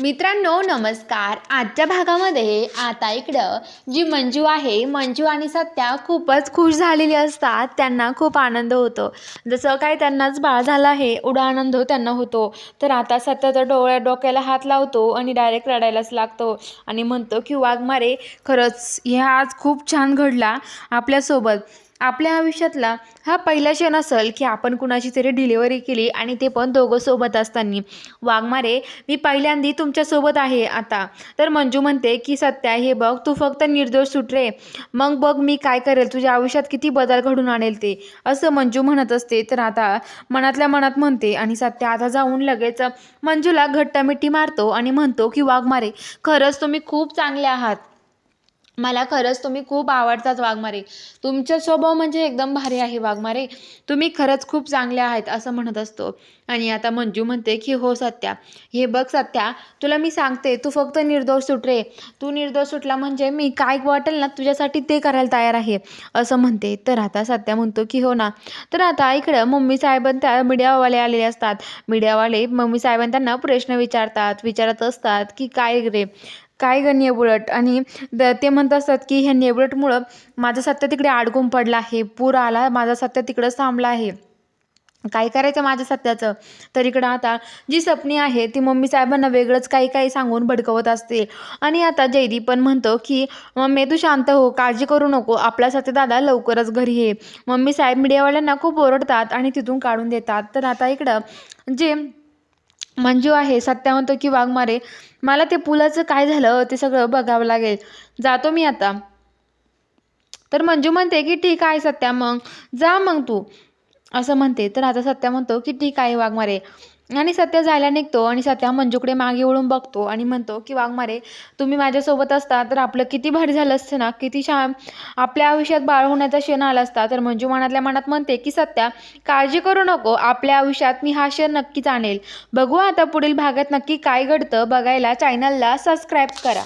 मित्रांनो नमस्कार. आजच्या भागामध्ये आता इकडं जी मंजू आहे मंजू आणि सत्या खूपच खुश झालेली असतात. त्यांना खूप आनंद होतो. जसं काय त्यांनाच बाळ झाला आहे एवढा आनंद त्यांना होतो. तर आता सत्या तर डोळ्या डोक्याला हात लावतो आणि डायरेक्ट रडायलाच लागतो आणि म्हणतो की वाघमारे खरंच ह्या आज खूप छान घडला आपल्यासोबत. आपल्या आयुष्यातला हा पहिला क्षण असेल की आपण कुणाची तरी डिलिव्हरी केली आणि ते पण दोघं सोबत असताना. वाघमारे मी पहिल्यांदी तुमच्यासोबत आहे आता. तर मंजू म्हणते की सत्या हे बघ तू फक्त निर्दोष सुटरे. मग बघ मी काय करेल तुझ्या आयुष्यात किती बदल घडून आणेल ते. असं मंजू म्हणत असते. तर आता मनातल्या मनात म्हणते आणि सत्या आता जाऊन लगेच मंजूला घट्ट मिठी मारतो आणि म्हणतो की वाघमारे खरंच तुम्ही खूप चांगले आहात. मला खरंच तुम्ही खूप आवडतात वाघमारे. तुमचा स्वभाव म्हणजे एकदम भारी आहे वाघमारे. तुम्ही खरंच खूप चांगले आहेत असं म्हणत असतो. आणि आता मंजू म्हणते की हो सत्या. हे बघ सत्या तुला मी सांगते तू फक्त निर्दोष सुट रे. तू निर्दोष सुटला म्हणजे मी काय वाटेल ना तुझ्यासाठी ते करायला तयार आहे असं म्हणते. तर आता सत्या म्हणतो की हो ना. तर आता इकडं मम्मी साहेबां त्या मीडियावाले आलेले असतात. मीडियावाले मम्मी साहेबांना त्यांना प्रश्न विचारतात विचारत असतात की काय रे? काय ग नेबुळट आणि द ते म्हणत असतात की हे नेबुळटमुळं माझं सत्या तिकडे अडकून पडला आहे. पूर आला माझा सत्य तिकडंच थांबला आहे. काय करायचं माझ्या सत्याचं? तर इकडं आता जी सपनी आहे ती मम्मी साहेबांना वेगळंच काही काही सांगून भडकवत असते. आणि आता जयदी पण म्हणतो की मम्मी तू शांत हो काळजी करू नको. आपला सत्य दादा लवकरच घरी ये. मम्मी साहेब मीडियावाल्यांना खूप ओरडतात आणि तिथून काढून देतात. तर आता इकडं जे मंजू आहे सत्या म्हणतो की वाघमारे मला ते पुलाचं काय झालं ते सगळं बघावं लागेल. जातो मी आता. तर मंजू म्हणते की ठीक आहे सत्या मग जा मग तू. असं म्हणते. तर आता सत्या म्हणतो की ठीक आहे वाघमारे. आणि सत्या जायला निघतो आणि सत्या मंजूकडे मागे वळून बघतो आणि म्हणतो की वाघमारे तुम्ही माझ्यासोबत असता तर आपलं किती भारी झालं असतं ना? किती शा आपल्या आयुष्यात बाळ होण्याचा क्षण आला असता. तर मंजू मनातल्या मनात म्हणते की सत्या काळजी करू नको. आपल्या आयुष्यात मी हा क्षण नक्कीच आणेल. बघू आता पुढील भागात नक्की काय घडतं बघायला. चॅनलला सबस्क्राईब करा.